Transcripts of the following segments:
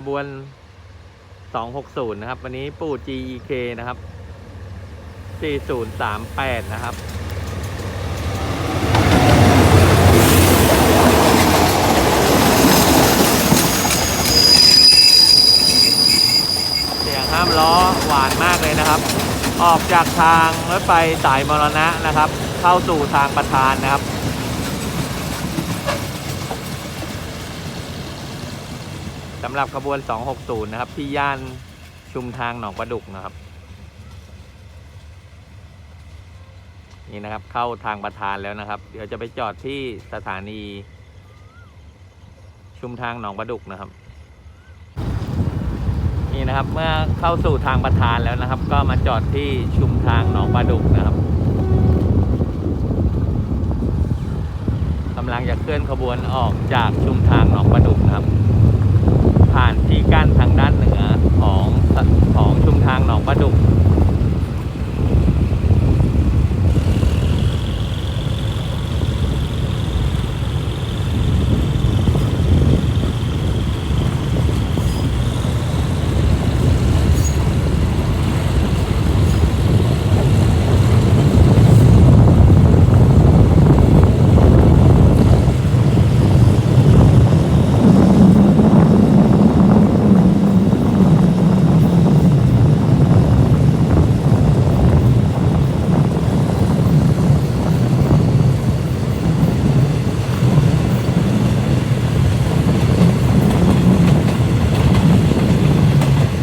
ขบวน 260 นะครับ วันนี้ปู่ GEK นะครับ 4038 นะครับเสียงห้ามล้อหวานมากเลยนะครับ ออกจากทางรถไฟสายมรณะนะครับ เข้าสู่ทางประธานนะครับ สำหรับขบวน 260 นะครับ ที่ย่านชุมทางหนองประดุกนะครับ นี่นะครับเข้าทางประธานแล้วนะครับ เดี๋ยวจะไปจอดที่สถานี ชุมทางหนองประดุกนะครับ นี่นะครับเมื่อเข้าสู่ทางประธานแล้วนะครับ ก็มาจอดที่ชุมทางหนองประดุกนะครับกำลังจะเคลื่อนขบวนออกจากชุมทางหนองประดุกนะครับ ผ่านที่กั้นทางด้านเหนือของของชุมทางหนองประดุก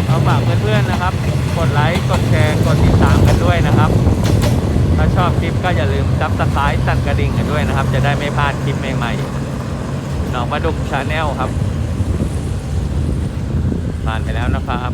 เอาฝากเพื่อนๆนะครับ กดไลค์ กดแชร์ กดติดตามกันด้วยนะครับ ถ้าชอบคลิปก็อย่าลืมซับสไครต์สั่นกระดิ่งกันด้วยนะครับ จะได้ไม่พลาดคลิปใหม่ๆหนองประดุกชาแนลครับ ผ่านไปแล้วนะครับ